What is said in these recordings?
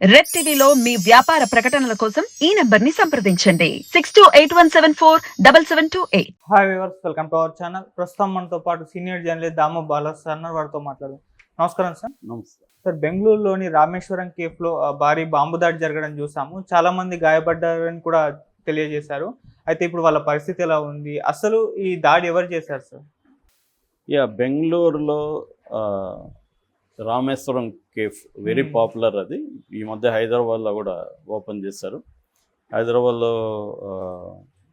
Red టీవీలో మీ వ్యాపార ప్రకటనల కోసం ఈ నెంబర్ని సంప్రదించండి. Six two eight one seven four double seven two eight hi viewers welcome to our channel ప్రస్తుతం మనతో పాటు senior journalist Damu Bala sir. వారితో మాట్లాడు నమస్కారం సార్ నమస్తే సార్ బెంగళూరులోని రామేశ్వరం కేఫ్లో భారీ బాంబు దాడి జరగడం చూసాము. చాలా మంది గాయపడ్డారని కూడా తెలియజేశారు. అయితే ఇప్పుడు వాళ్ళ పరిస్థితి ఎలా ఉంది? అసలు ఈ దాడి ఎవరు చేశారు సార్ యా బెంగళూరులో ఆ, Rameshwaram cafe very Hmm. Popular అది. ఈ మధ్య హైదరాబాద్లో కూడా ఓపెన్ చేశారు. హైదరాబాద్లో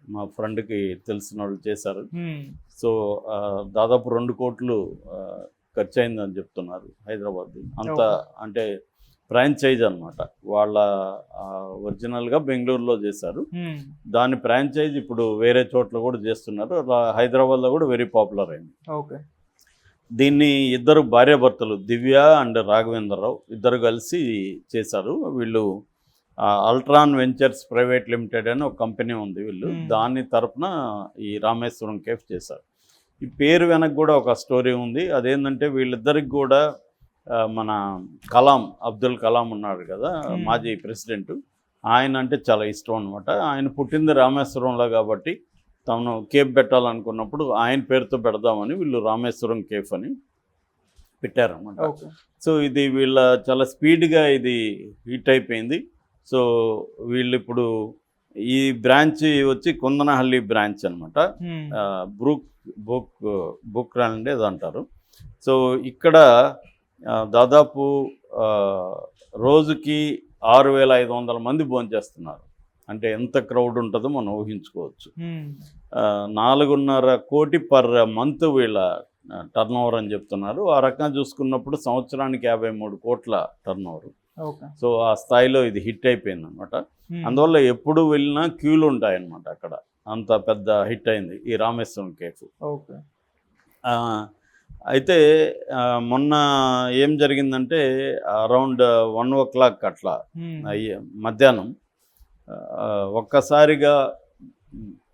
మా ఫ్రెండ్కి తెలిసిన వాళ్ళు చేశారు. హ్మ్. సో దాదాపు రెండు కోట్లు ఖర్చు అయిందని చెప్తున్నారు హైదరాబాద్ అంత. అంటే ఫ్రాంచైజ్ అనమాట వాళ్ళ ఒరిజినల్గా బెంగళూరులో చేశారు. హ్మ్. దాని ఫ్రాంచైజ్ ఇప్పుడు వేరే చోట్ల కూడా చేస్తున్నారు. రా- హైదరాబాద్లో కూడా వెరీ పాపులర్ అయింది. ఓకే. దీన్ని ఇద్దరు భార్యాభర్తలు దివ్య అండ్ రాఘవేంద్రరావు ఇద్దరు కలిసి చేశారు. వీళ్ళు అల్ట్రాన్ వెంచర్స్ ప్రైవేట్ లిమిటెడ్ అని ఒక కంపెనీ ఉంది వీళ్ళు. దాని తరపున ఈ రామేశ్వరం కేఫ్ చేశారు. ఈ పేరు వెనక కూడా ఒక స్టోరీ ఉంది. అదేంటంటే వీళ్ళిద్దరికి కూడా మన కలాం అబ్దుల్ కలాం ఉన్నాడు కదా. మాజీ ప్రెసిడెంట్. ఆయన అంటే చాలా ఇష్టం అనమాట ఆయన పుట్టింది రామేశ్వరంలో కాబట్టి తాను కేఫ్ పెట్టాలనుకున్నప్పుడు ఆయన పేరుతో పెడదామని వీళ్ళు రామేశ్వరం కేఫ్ అని పెట్టారన్నమాట. ఓకే. సో ఇది వీళ్ళ చాలా స్పీడ్గా ఇది హిట్ అయిపోయింది. సో వీళ్ళు ఇప్పుడు ఈ బ్రాంచ్ వచ్చి కుందనహల్లి బ్రాంచ్ అనమాట. బ్రూక్ బుక్ బుక్ ఏదో అంటారు. సో ఇక్కడ దాదాపు రోజుకి ఆరు వేల ఐదు వందల మంది భోంచేస్తున్నారు. అంటే ఎంత క్రౌడ్ ఉంటుందో మనం ఊహించుకోవచ్చు. నాలుగున్నర కోటి పర్ మంత్ వీళ్ళ టర్న్ ఓవర్ అని చెప్తున్నారు. ఆ రకంగా చూసుకున్నప్పుడు సంవత్సరానికి యాభై మూడు కోట్ల టర్న్ ఓవర్ ఓకే. సో ఆ స్థాయిలో ఇది హిట్ అయిపోయింది అనమాట. అందువల్ల ఎప్పుడు వెళ్ళినా క్యూలు ఉంటాయన్నమాట అక్కడ. అంత పెద్ద హిట్ అయింది ఈ రామేశ్వరం కేఫ్. అయితే మొన్న ఏం జరిగిందంటే అరౌండ్ వన్ ఓ క్లాక్ అట్లా మధ్యాహ్నం ఒక్కసారిగా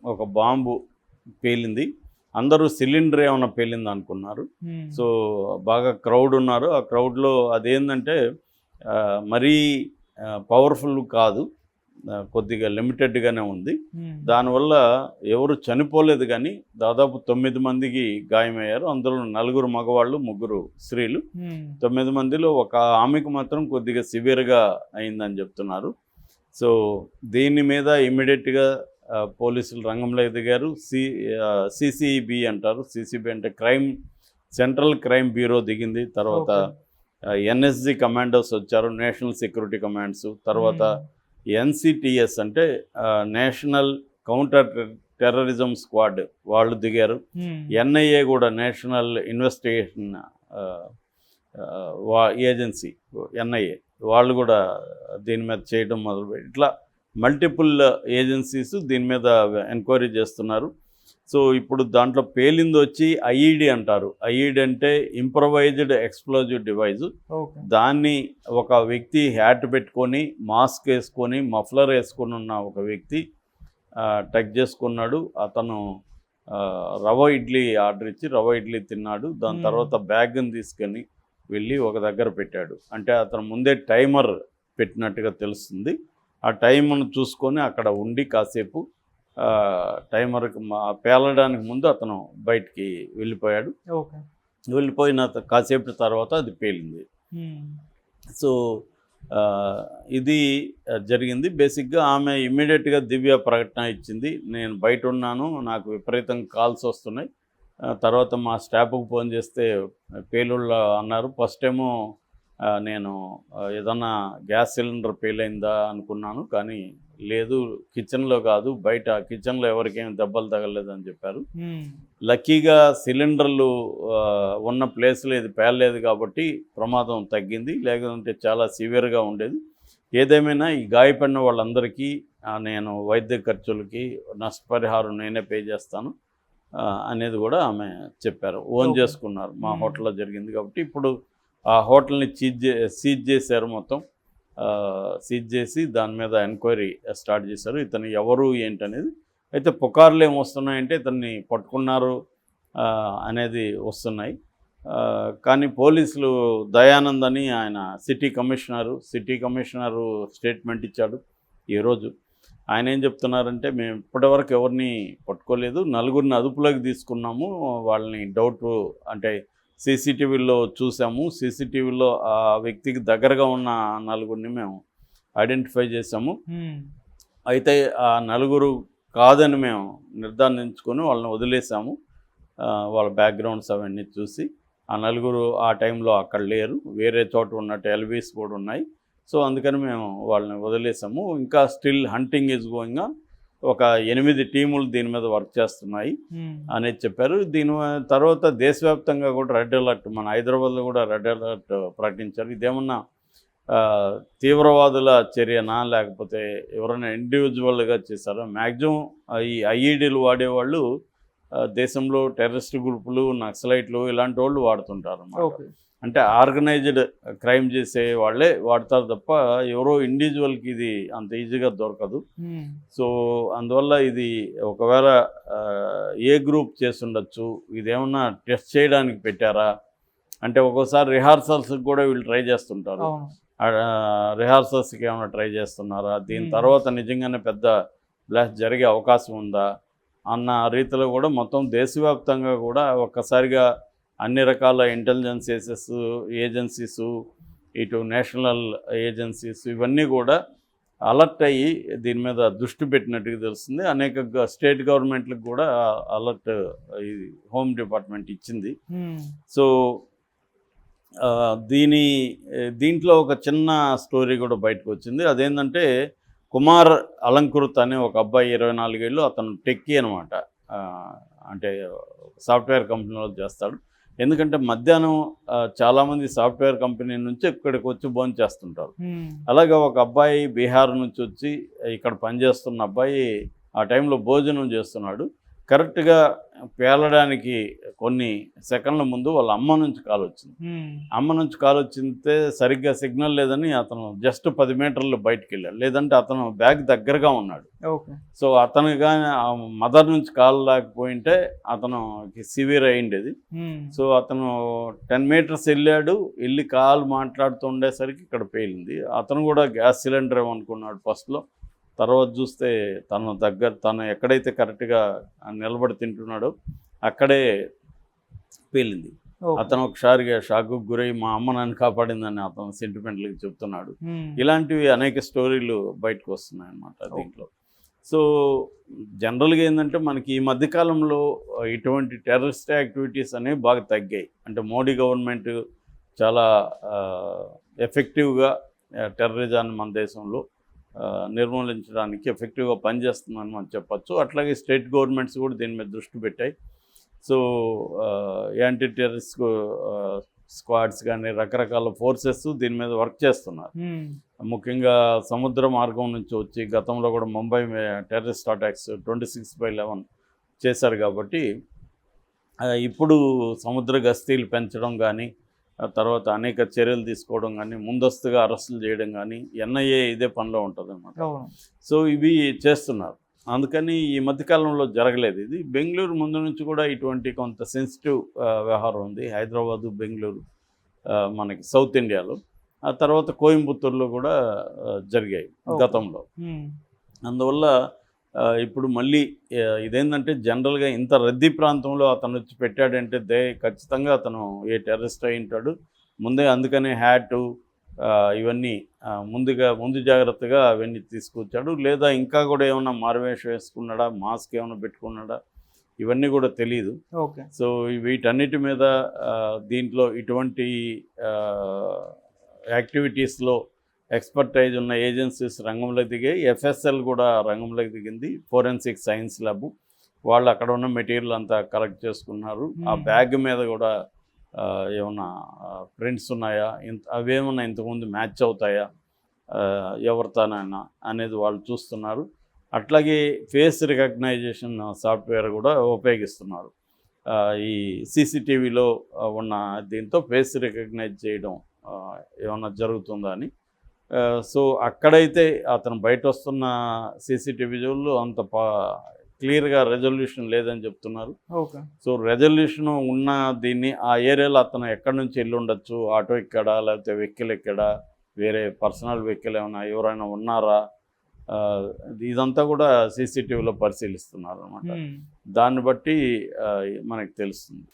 ఒక బాంబు పేలింది. అందరూ సిలిండర్ ఏమైనా పేలింది అనుకున్నారు. సో బాగా క్రౌడ్ ఉన్నారు. ఆ క్రౌడ్లో అదేంటంటే మరీ పవర్ఫుల్ కాదు. కొద్దిగా లిమిటెడ్గానే ఉంది. దానివల్ల ఎవరు చనిపోలేదు కానీ దాదాపు తొమ్మిది మందికి గాయమయ్యారు. అందులో నలుగురు మగవాళ్ళు ముగ్గురు స్త్రీలు. తొమ్మిది మందిలో ఒక ఆమెకు మాత్రం కొద్దిగా సివియర్గా అయిందని చెప్తున్నారు. సో దీని మీద ఇమ్మీడియట్గా పోలీసులు రంగంలో దిగారు సి సిసిబి అంటారు. సిసిబి అంటే క్రైమ్ సెంట్రల్ క్రైమ్ బ్యూరో దిగింది. తర్వాత. ఎన్ఎస్జి కమాండోస్ వచ్చారు. National security commands. తర్వాత ఎన్సిటిఎస్ అంటే నేషనల్ కౌంటర్ టెర్రరిజం స్క్వాడ్ వాళ్ళు దిగారు. ఎన్ఐఏ కూడా నేషనల్ ఇన్వెస్టిగేషన్ ఏజెన్సీ ఎన్ఐఏ. వాళ్ళు కూడా దీని మీద చేయడం మొదలుపెట్టి ఇట్లా మల్టిపుల్ ఏజెన్సీస్ దీని మీద ఎంక్వైరీ చేస్తున్నారు. సో ఇప్పుడు దాంట్లో పేలింది వచ్చి ఐఈడి అంటారు. ఐఈడి అంటే ఇంప్రవైజ్డ్ ఎక్స్ప్లోజివ్ డివైజ్. దాన్ని ఒక వ్యక్తి హ్యాట్ పెట్టుకొని మాస్క్ వేసుకొని మఫ్లర్ వేసుకొని ఉన్న ఒక వ్యక్తి టక్ చేసుకున్నాడు. అతను రవ ఇడ్లీ ఆర్డర్ ఇచ్చి రవ ఇడ్లీ తిన్నాడు. దాని. తర్వాత బ్యాగ్ని తీసుకొని వెళ్ళి ఒక దగ్గర పెట్టాడు. అంటే అతను ముందే టైమర్ పెట్టినట్టుగా తెలుస్తుంది. ఆ టైంను చూసుకొని అక్కడ ఉండి కాసేపు టైమర్కి పేలడానికి ముందు అతను బయటికి వెళ్ళిపోయాడు. వెళ్ళిపోయిన కాసేపు తర్వాత అది పేలింది. సో ఇది జరిగింది. బేసిక్గా ఆమె ఇమ్మీడియట్గా దివ్య ప్రకటన ఇచ్చింది. నేను బయట ఉన్నాను నాకు విపరీతంగా కాల్స్ వస్తున్నాయి. తర్వాత మా స్టాఫ్కి ఫోన్ చేస్తే పేలుళ్ళ అన్నారు. ఫస్ట్ ఏమో నేను ఏదన్నా గ్యాస్ సిలిండర్ పేలైందా అనుకున్నాను. కానీ లేదు కిచెన్లో కాదు బయట కిచెన్లో ఎవరికేం దెబ్బలు తగలలేదు చెప్పారు. హ్మ్. లక్కీగా సిలిండర్లు ఉన్న ప్లేస్లో ఇది పేలలేదు కాబట్టి ప్రమాదం తగ్గింది. లేకుంటే చాలా సివియర్గా ఉండేది. ఏదేమైనా ఈ గాయపడిన వాళ్ళందరికీ నేను వైద్య ఖర్చులకి నష్టపరిహారం నేనే పే చేస్తాను. అనేది కూడా ఆమె చెప్పారు. ఓన్. చేసుకున్నారు. మా. హోటల్లో జరిగింది కాబట్టి ఇప్పుడు ఆ హోటల్ని చీజ్ చే సీజ్ చేశారు మొత్తం. సీజ్ చేసి దాని మీద ఎంక్వైరీ స్టార్ట్ చేశారు. ఇతను ఎవరు ఏంటనేది. అయితే పుకార్లు ఏం వస్తున్నాయంటే ఇతన్ని పట్టుకున్నారు అనేది వస్తున్నాయి. కానీ పోలీసులు దయానంద్ అని ఆయన city commissioner city commissioner statement ఇచ్చాడు ఈరోజు ఆయన ఏం చెప్తున్నారంటే మేము ఇప్పటివరకు ఎవరిని పట్టుకోలేదు. నలుగురిని అదుపులోకి తీసుకున్నాము. వాళ్ళని డౌట్ అంటే సీసీటీవీలో చూసాము. సీసీటీవీలో ఆ వ్యక్తికి దగ్గరగా ఉన్న నలుగురిని మేము ఐడెంటిఫై చేసాము అయితే ఆ నలుగురు కాదని మేము నిర్ధారించుకొని వాళ్ళని వదిలేసాము. వాళ్ళ బ్యాక్గ్రౌండ్స్ అవన్నీ చూసి ఆ నలుగురు ఆ టైంలో అక్కడ లేరు. వేరే చోట ఉన్నట్టు ఎల్వీస్ కూడా ఉన్నాయి. సో అందుకని మేము వాళ్ళని వదిలేసాము. ఇంకా స్టిల్ హంటింగ్ ఈజ్ గోయింగ్ ఒక ఎనిమిది టీములు దీని మీద వర్క్ చేస్తున్నాయి అనేది చెప్పారు. దీని తర్వాత దేశవ్యాప్తంగా కూడా రెడ్ అలర్ట్ మన హైదరాబాద్లో కూడా రెడ్ అలర్ట్ ప్రకటించారు. ఇదేమన్నా తీవ్రవాదుల చర్యనా లేకపోతే ఎవరైనా ఇండివిజువల్గా చేశారా? మ్యాక్సిమం ఈ ఐఈడీలు వాడేవాళ్ళు దేశంలో టెర్రరిస్ట్ గ్రూపులు నక్సలైట్లు ఇలాంటి వాళ్ళు వాడుతుంటారు అంటే ఆర్గనైజ్డ్ క్రైమ్ చేసే వాళ్ళే వాడతారు తప్ప ఎవరో ఇండివిజువల్కి ఇది అంత ఈజీగా దొరకదు. సో అందువల్ల ఇది ఒకవేళ ఏ గ్రూప్ చేస్తుండొచ్చు ఇదేమన్నా టెస్ట్ చేయడానికి పెట్టారా? అంటే ఒక్కోసారి రిహార్సల్స్కి కూడా వీళ్ళు ట్రై చేస్తుంటారు. రిహార్సల్స్కి ఏమైనా ట్రై చేస్తున్నారా? దీని. తర్వాత నిజంగానే పెద్ద బ్లాస్ట్ జరిగే అవకాశం ఉందా? అన్న రీతిలో కూడా మొత్తం దేశవ్యాప్తంగా కూడా ఒక్కసారిగా అన్ని రకాల ఇంటెలిజెన్స్ ఏసెస్ ఏజెన్సీస్ ఇటు నేషనల్ ఏజెన్సీస్ ఇవన్నీ కూడా అలర్ట్ అయ్యి దీని మీద దృష్టి పెట్టినట్టుగా తెలుస్తుంది. అనేక స్టేట్ గవర్నమెంట్లకు కూడా అలర్ట్ ఈ హోమ్ డిపార్ట్మెంట్ ఇచ్చింది. సో దీని దీంట్లో ఒక చిన్న స్టోరీ కూడా బయటకు వచ్చింది. అదేంటంటే కుమార్ అలంకృత్ అనే ఒక అబ్బాయి ఇరవై నాలుగేళ్ళు అతను టెక్కీ అనమాట అంటే సాఫ్ట్వేర్ కంపెనీలో చేస్తాడు. ఎందుకంటే మధ్యాహ్నం చాలామంది సాఫ్ట్వేర్ కంపెనీ నుంచి ఇక్కడికి వచ్చి భోజనం చేస్తుంటారు. అలాగే ఒక అబ్బాయి బీహార్ నుంచి వచ్చి ఇక్కడ పనిచేస్తున్న అబ్బాయి ఆ టైంలో భోజనం చేస్తున్నాడు. కరెక్ట్గా పేలడానికి కొన్ని సెకండ్ల ముందు వాళ్ళ అమ్మ నుంచి కాల్ వచ్చింది. అమ్మ నుంచి కాల్ వచ్చింటే సరిగ్గా సిగ్నల్ లేదని అతను జస్ట్ పది మీటర్లు బయటికి వెళ్ళాడు లేదంటే అతను బ్యాగ్ దగ్గరగా ఉన్నాడు. సో అతను కానీ మదర్ నుంచి కాల్ లేకపోయింటే అతను సివియర్ అయ్యిండేది. సో అతను టెన్ మీటర్స్ వెళ్ళాడు. వెళ్ళి కాల్ మాట్లాడుతూ ఉండేసరికి ఇక్కడ పేలింది. అతను కూడా గ్యాస్ సిలిండర్ అనుకున్నాడు ఫస్ట్లో. తర్వాత చూస్తే తన దగ్గర తను ఎక్కడైతే కరెక్ట్గా నిలబడి తింటున్నాడో అక్కడే పేలింది. అతను ఒకసారిగా షాకు గురై మా అమ్మ నన్ను కాపాడిందని అతను సెంటిమెంట్లకి చెప్తున్నాడు. ఇలాంటివి అనేక స్టోరీలు బయటకు వస్తున్నాయి అన్నమాట దీంట్లో. సో జనరల్గా ఏంటంటే మనకి ఈ మధ్యకాలంలో ఇటువంటి టెర్రరిస్ట్ యాక్టివిటీస్ అనేవి బాగా తగ్గాయి. అంటే మోడీ గవర్నమెంట్ చాలా ఎఫెక్టివ్గా టెర్రరిజాన్ని మన దేశంలో నిర్మూలించడానికి ఎఫెక్టివ్గా పనిచేస్తుందని మనం చెప్పొచ్చు. అట్లాగే స్టేట్ గవర్నమెంట్స్ కూడా దీని మీద దృష్టి పెట్టాయి. సో యాంటీ టెర్రరిస్ట్ స్క్వాడ్స్ కానీ రకరకాల ఫోర్సెస్ దీని మీద వర్క్ చేస్తున్నారు. ముఖ్యంగా సముద్ర మార్గం నుంచి వచ్చి గతంలో కూడా Mumbai terrorist attacks twenty six by eleven చేశారు కాబట్టి ఇప్పుడు సముద్ర గస్తీలు పెంచడం కానీ తర్వాత అనేక చర్యలు తీసుకోవడం కానీ ముందస్తుగా అరెస్టులు చేయడం కానీ ఎన్ఐఏ ఇదే పనిలో ఉంటుంది అనమాట సో ఇవి చేస్తున్నారు. అందుకని ఈ మధ్యకాలంలో జరగలేదు ఇది. బెంగళూరు ముందు నుంచి కూడా ఇటువంటి కొంత సెన్సిటివ్ వ్యవహారం ఉంది. హైదరాబాదు బెంగళూరు మనకి సౌత్ ఇండియాలో. ఆ తర్వాత కోయంబత్తూరులో కూడా జరిగాయి. గతంలో. అందువల్ల ఇప్పుడు మళ్ళీ ఇదేంటంటే జనరల్గా ఇంత రద్దీ ప్రాంతంలో అతను వచ్చి పెట్టాడంటే దే ఖచ్చితంగా అతను ఏ టెర్రరిస్ట్ అయి ఉంటాడు. ముందే అందుకనే హ్యాటు ఇవన్నీ ముందుగా ముందు జాగ్రత్తగా అవన్నీ తీసుకొచ్చాడు. లేదా ఇంకా కూడా ఏమైనా మారువేషం వేసుకున్నాడా మాస్క్ ఏమైనా పెట్టుకున్నాడా ఇవన్నీ కూడా తెలియదు ఓకే. సో వీటన్నిటి మీద దీంట్లో ఇటువంటి యాక్టివిటీస్లో ఎక్స్పర్టైజ్ ఉన్న ఏజెన్సీస్ రంగంలోకి దిగాయి ఎఫ్ఎస్ఎల్ కూడా రంగంలోకి దిగింది. ఫోరెన్సిక్ సైన్స్ ల్యాబ్ వాళ్ళు అక్కడ ఉన్న మెటీరియల్ అంతా కలెక్ట్ చేసుకున్నారు. ఆ. బ్యాగ్ మీద కూడా ఏమన్నా ప్రింట్స్ ఉన్నాయా? ఇంత అవేమన్నా ఇంతకుముందు మ్యాచ్ అవుతాయా? ఎవరితోనైనా అనేది వాళ్ళు చూస్తున్నారు. అట్లాగే ఫేస్ రికగ్నైజేషన్ సాఫ్ట్వేర్ కూడా ఉపయోగిస్తున్నారు. ఈ సీసీటీవీలో ఉన్న దీంతో ఫేస్ రికగ్నైజ్ చేయడం ఏమన్నా జరుగుతుందా అని. సో అక్కడైతే అతను బయట వస్తున్న సీసీటీవీ విజువల్ అంత పా క్లియర్గా రెజల్యూషన్ లేదని చెప్తున్నారు. సో రెజల్యూషన్ ఉన్న దీన్ని ఆ ఏరియాలో అతను ఎక్కడి నుంచి వెళ్ళి ఉండొచ్చు? ఆటో ఎక్కడా? లేకపోతే వెహికల్ ఎక్కడా? వేరే పర్సనల్ వెహికల్ ఏమైనా ఎవరైనా ఉన్నారా? ఇదంతా కూడా సీసీటీవీలో పరిశీలిస్తున్నారు అనమాట. దాన్ని బట్టి మనకి తెలుస్తుంది.